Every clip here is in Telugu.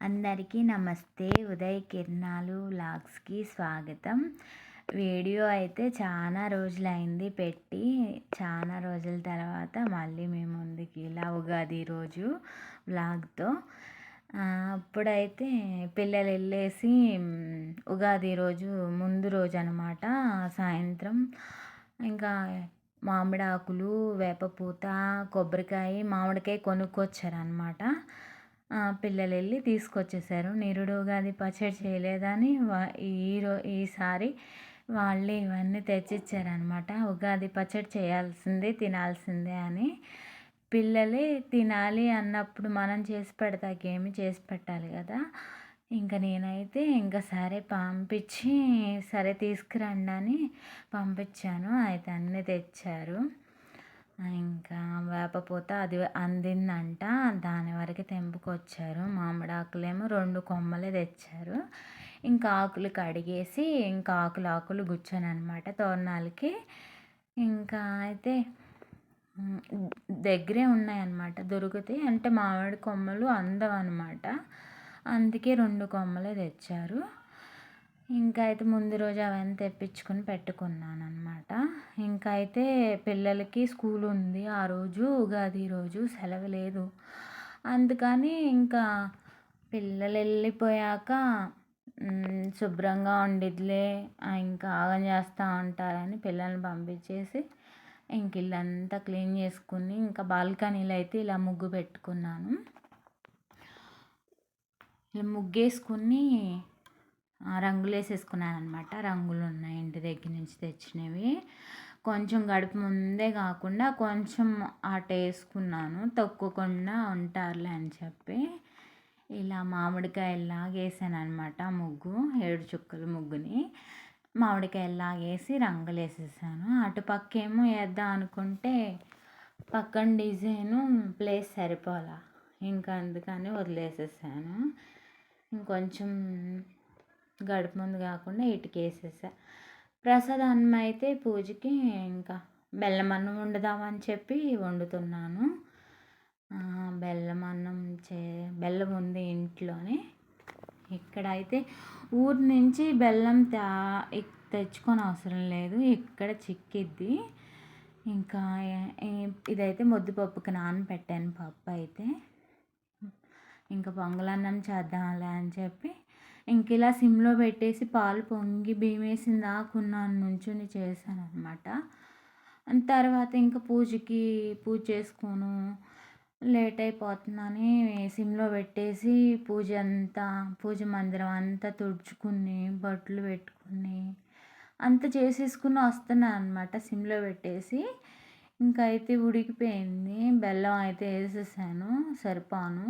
అందరికీ నమస్తే. ఉదయ్ కిరణాలు వ్లాగ్స్కి స్వాగతం. వీడియో అయితే చాలా రోజులైంది పెట్టి చాలా రోజుల తర్వాత మళ్ళీ మేము ముందుకి ఇలా ఉగాది రోజు వ్లాగ్తో. అప్పుడైతే పిల్లలు వెళ్ళేసి ఉగాది రోజు ముందు రోజు అనమాట సాయంత్రం ఇంకా మామిడాకులు వేపపూత కొబ్బరికాయ మామిడికాయ కొనుక్కొచ్చారనమాట పిల్లలు వెళ్ళి తీసుకొచ్చేసారు. నిరుడు ఉగాది పచ్చడి చేయలేదని ఈరో ఈసారి వాళ్ళే ఇవన్నీ తెచ్చిచ్చారనమాట ఉగాది పచ్చడి చేయాల్సిందే తినాల్సిందే అని. పిల్లలే తినాలి అన్నప్పుడు మనం చేసి పెడతాకేమి చేసి పెట్టాలి కదా. ఇంకా నేనైతే ఇంకా సరే పంపించి సరే తీసుకురండి అని పంపించాను. అయితే అన్నీ తెచ్చారు. ఇంకా వేపపూత అది అందిందంట. దాని వరకు తెంపుకొచ్చారు. మామిడి ఆకులేమో రెండు కొమ్మలే తెచ్చారు. ఇంకా ఆకులు కడిగేసి ఇంకా ఆకులు ఆకులు గుచ్చాను అనమాట తోరణాలకి. ఇంకా అయితే దగ్గరే ఉన్నాయన్నమాట దొరుకుతాయి. అంటే మామిడి కొమ్మలు అందం అనమాట అందుకే రెండు కొమ్మలే తెచ్చారు. ఇంకా అయితే ముందు రోజు అవన్నీ తెప్పించుకొని పెట్టుకున్నాను అనమాట ఇంకా అయితే పిల్లలకి స్కూల్ ఉంది. ఆ రోజు ఉగాది రోజు సెలవు లేదు. అందుకని ఇంకా పిల్లలు వెళ్ళిపోయాక శుభ్రంగా ఉండిద్లే ఇంకా ఆగం చేస్తూ ఉంటారని పిల్లల్ని పంపించేసి ఇంక ఇల్లంతా క్లీన్ చేసుకుని ఇంకా బాల్కనీలో అయితే ఇలా ముగ్గు పెట్టుకున్నాను. ఇలా ముగ్గేసుకుని రంగులు వేసేసుకున్నాను అనమాట రంగులు ఉన్నాయి ఇంటి దగ్గర నుంచి తెచ్చినవి. కొంచెం గడుపు ముందే కాకుండా కొంచెం అట వేసుకున్నాను తొక్కకుండా ఉంటారులే అని చెప్పి ఇలా మామిడికాయలాగేసాను అనమాట ముగ్గు ఏడు చుక్కల ముగ్గుని. మామిడికాయలాగా వేసి రంగులు వేసేసాను అటుపక్క ఏమో వేద్దాం అనుకుంటే పక్కన డిజైను ప్లేస్ సరిపోలా. ఇంకా అందుకని వదిలేసేసాను. ఇంకొంచెం గడుపు ముందు కాకుండా ఇటుకేసేసా. ప్రసాదం అయితే పూజకి ఇంకా బెల్లం అన్నం వండుదామని చెప్పి వండుతున్నాను. బెల్లం అన్నం చే బెల్లం ఉంది ఇంట్లోనే. ఇక్కడ అయితే ఊరి నుంచి బెల్లం తా తెచ్చుకొని అవసరం లేదు. ఇక్కడ చిక్కిద్ది. ఇంకా ఇదైతే ముద్దుపప్పుకి నానబెట్టాను పప్పు అయితే. ఇంకా పొంగలన్నం చేద్దాంలే అని చెప్పి ఇంక ఇలా సిమ్లో పెట్టేసి పాలు పొంగి బియ్యం దాకున్నాను నుంచుని చేశాను అనమాట తర్వాత ఇంకా పూజకి పూజ చేసుకోను లేట్ అయిపోతుందని సిమ్లో పెట్టేసి పూజ అంతా పూజ మందిరం అంతా తుడుచుకుని బట్టలు పెట్టుకుని అంత చేసేసుకుని వస్తున్నాను అనమాట సిమ్లో పెట్టేసి. ఇంకా అయితే ఉడికిపోయింది బెల్లం అయితే వేసేసాను సరిపాను.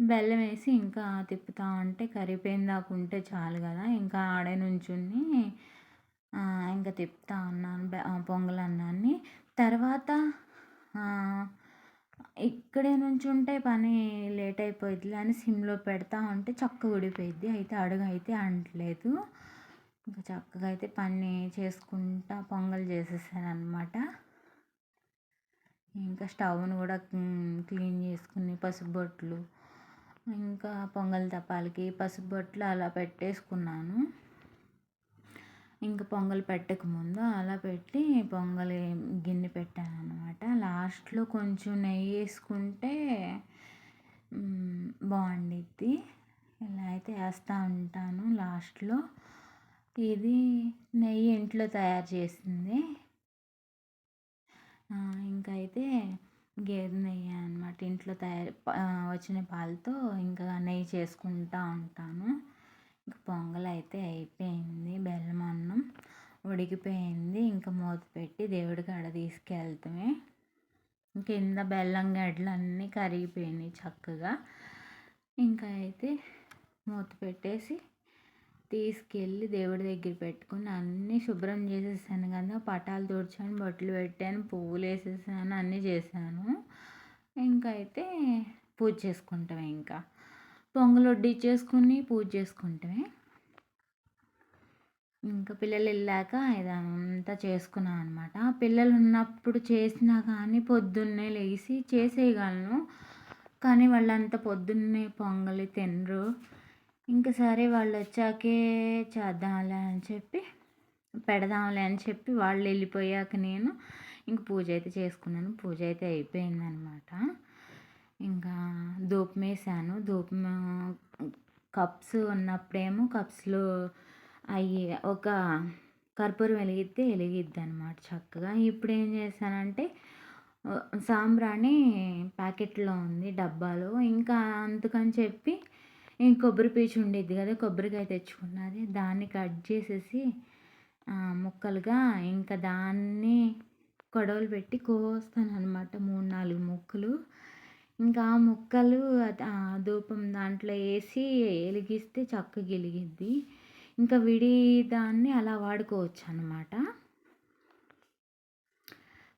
బెల్లం వేసి ఇంకా తిప్పుతా ఉంటే కరిగిపోయిన దాకా ఉంటే చాలు కదా. ఇంకా ఆడే నుంచుని ఇంకా తిప్పుతా ఉన్నాను పొంగల్ అన్నాన్ని. తర్వాత ఇక్కడే నుంచి ఉంటే పని లేట్ అయిపోయింది అని సిమ్లో పెడతా ఉంటే చక్కగా ఊడిపోయింది అయితే అడుగు అయితే అంటలేదు. ఇంకా చక్కగా అయితే పని చేసుకుంటా పొంగల్ చేసేసాను అనమాట ఇంకా స్టవ్ను కూడా క్లీన్ చేసుకుని పసుపు బొట్లు ఇంకా పొంగల్ తప్పాలకి పసుపు బొట్లు అలా పెట్టేసుకున్నాను. ఇంకా పొంగల్ పెట్టకముందు అలా పెట్టి పొంగల్ గిన్నె పెట్టాను అనమాట లాస్ట్లో కొంచెం నెయ్యి వేసుకుంటే బాగుండిద్ది. ఇలా అయితే వేస్తూ ఉంటాను లాస్ట్లో. ఇది నెయ్యి ఇంట్లో తయారు చేసింది. ఇంకా అయితే గేదె నెయ్యి అనమాట ఇంట్లో తయారు వచ్చిన పాలతో ఇంకా నెయ్యి చేసుకుంటూ ఉంటాను. ఇంకా పొంగల్ అయితే అయిపోయింది. బెల్లం అన్నం ఉడికిపోయింది. ఇంకా మూత పెట్టి దేవుడి కాడ తీసుకెళ్తామే. కింద బెల్లం గడ్డలు అన్నీ కరిగిపోయినాయి చక్కగా. ఇంకా అయితే మూత పెట్టేసి తీసుకెళ్ళి దేవుడి దగ్గర పెట్టుకుని అన్నీ శుభ్రం చేసేసాను కదా పటాలు తుడిచాను బొట్లు పెట్టాను పువ్వులు వేసేసాను అన్నీ చేశాను. ఇంకా అయితే పూజ చేసుకుంటాం ఇంకా. పొంగల్ వడ్డించేసుకుని పూజ చేసుకుంటామే ఇంకా పిల్లలు వెళ్ళాక ఇదంతా చేసుకున్నాను అనమాట పిల్లలు ఉన్నప్పుడు చేసినా కానీ పొద్దున్నే లేచి చేసేయగలను. కానీ వాళ్ళంతా పొద్దున్నే పొంగలి తినరు. ఇంకా సరే వాళ్ళు వచ్చాకే చేద్దాంలే అని చెప్పి పెడదాంలే అని చెప్పి వాళ్ళు వెళ్ళిపోయాక నేను ఇంక పూజ అయితే చేసుకున్నాను. పూజ అయితే అయిపోయిందనమాట. ఇంకా ధూపం వేసాను. ధూపం కప్స్ ఉన్నప్పుడేమో కప్స్లో అవి ఒక కర్పూరం వెలిగితే వెలిగిద్ది అనమాట చక్కగా. ఇప్పుడు ఏం చేశానంటే సాంబ్రాణి ప్యాకెట్లో ఉంది డబ్బాలో. ఇంకా అందుకని చెప్పి ఇంక కొబ్బరి పీచు ఉండేది కదా కొబ్బరికాయ తెచ్చుకున్నది. దాన్ని కట్ చేసేసి ముక్కలుగా ఇంకా దాన్ని కొడవలు పెట్టి కోస్తాను అనమాట మూడు నాలుగు ముక్కలు. ఇంకా ఆ ముక్కలు ధూపం దాంట్లో వేసి వెలిగిస్తే చక్కగా వెలిగిద్ది ఇంకా విడి దాన్ని అలా వాడుకోవచ్చు అనమాట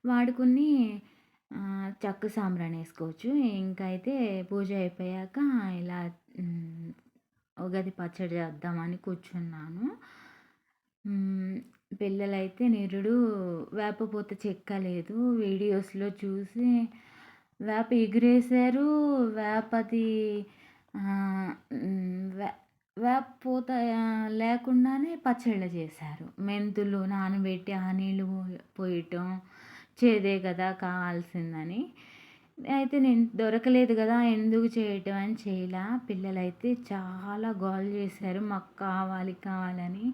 వాడుకుని చక్క సాంబ్రాణి వేసుకోవచ్చు. ఇంకా అయితే పూజ అయిపోయాక ఇలా ఉగాది పచ్చడి చేద్దామని కూర్చున్నాను. పిల్లలైతే నిరుడు వేపపూత చెక్కలేదు వీడియోస్లో చూసి వేప ఎగిరేసారు వేపది వేప పూత లేకుండానే పచ్చళ్ళు చేశారు. మెంతులు నానబెట్టి ఆ నీళ్ళు పోయటం చేదే కదా కావాల్సిందని. అయితే నేను దొరకలేదు కదా ఎందుకు చేయటం అని చేయలా. పిల్లలైతే చాలా గోల్ చేశారు మాకు కావాలి కావాలని.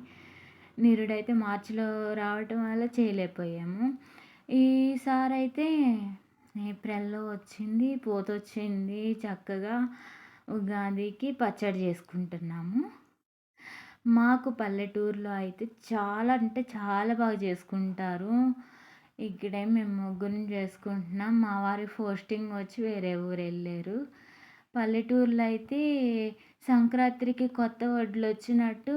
నిరుడైతే మార్చిలో రావటం వల్ల చేయలేకపోయాము. ఈసారి అయితే ఏప్రిల్లో వచ్చింది పూత వచ్చింది చక్కగా ఉగాదికి పచ్చడి చేసుకుంటున్నాము. మాకు పల్లెటూరులో అయితే చాలా అంటే చాలా బాగా చేసుకుంటారు. ఇక్కడే మేము ముగ్గురిని చేసుకుంటున్నాం. మా వారి పోస్టింగ్ వచ్చి వేరే ఊరు వెళ్ళారు. పల్లెటూర్లో అయితే సంక్రాంతికి కొత్త వడ్లు వచ్చినట్టు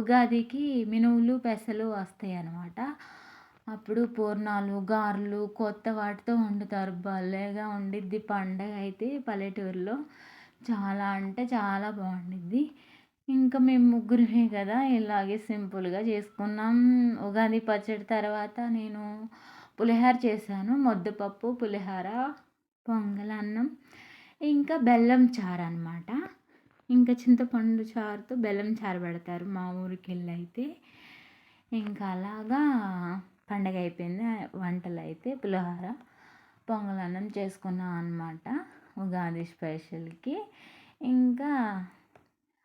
ఉగాదికి మినువులు పెసలు వస్తాయి అన్నమాట. అప్పుడు పూర్ణాలు గారెలు కొత్త వాటితో వండుతారు. భలేగా ఉండిద్ది పండగ అయితే పల్లెటూరులో. చాలా అంటే చాలా బాగుండిద్ది. ఇంకా మేము ముగ్గురమే కదా ఇలాగే సింపుల్గా చేసుకున్నాం. ఉగాది పచ్చడి తర్వాత నేను పులిహోర చేశాను. ముద్దపప్పు పులిహోర పొంగల్ అన్నం ఇంకా బెల్లం చారు అనమాట ఇంకా చింతపండు చారుతో బెల్లం చారు పెడతారు మా ఊరికి వెళ్ళి అయితే. ఇంకా అలాగా పండగ అయిపోయింది. వంటలు అయితే పులిహోర పొంగల్ అన్నం చేసుకున్నాం అనమాట ఉగాది స్పెషల్కి. ఇంకా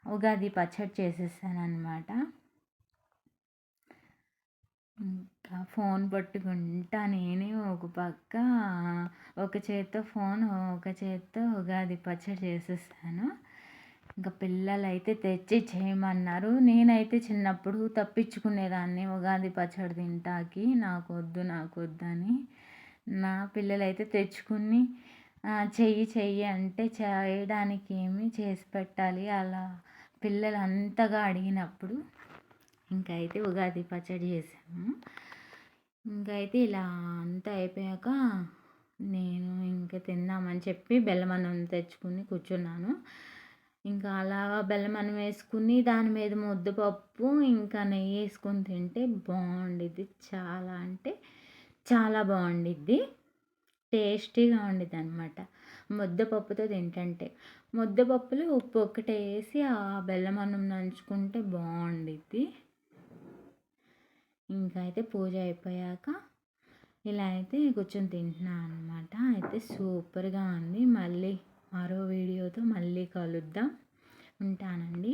ఉగాది పచ్చడి చేసేసాను అనమాట ఇంకా ఫోన్ పట్టుకుంటా నేనే ఒక పక్క ఒక చేత్తో ఫోన్ ఒక చేత్తో ఉగాది పచ్చడి చేసేసాను. ఇంకా పిల్లలు అయితే తెచ్చి చేయమన్నారు. నేనైతే చిన్నప్పుడు తప్పించుకునేదాన్ని ఉగాది పచ్చడి తింటాకి నాకు వద్దు నాకు వద్దని నా పిల్లలైతే తెచ్చుకుని చెయ్యి చెయ్యి అంటే చేయడానికి ఏమి చేసి పెట్టాలి. అలా పిల్లలు అంతగా అడిగినప్పుడు ఇంకా అయితే ఉగాది పచ్చడి చేసాము ఇంకా అయితే ఇలా అంతా అయిపోయాక నేను ఇంకా తిందామని చెప్పి బెల్లమన్నం తెచ్చుకుని కూర్చున్నాను. ఇంకా అలా బెల్లమన్నం వేసుకుని దాని మీద ముద్దపప్పు ఇంకా నెయ్యి వేసుకొని తింటే బాగుండిద్ది. చాలా అంటే చాలా బాగుండిద్ది. టేస్టీగా ఉండిద్ది అనమాట ముద్దపప్పుతో తింటంటే. ముద్దపప్పులో ఉప్పు ఒక్కటే వేసి ఆ బెల్లం అన్నం నంచుకుంటే బాగుండిద్ది. ఇంకా అయితే పూజ అయిపోయాక ఇలా అయితే కూర్చొని తింటున్నాను అనమాట అయితే సూపర్గా ఉంది. మళ్ళీ మరో వీడియోతో మళ్ళీ కలుద్దాం. ఉంటానండి.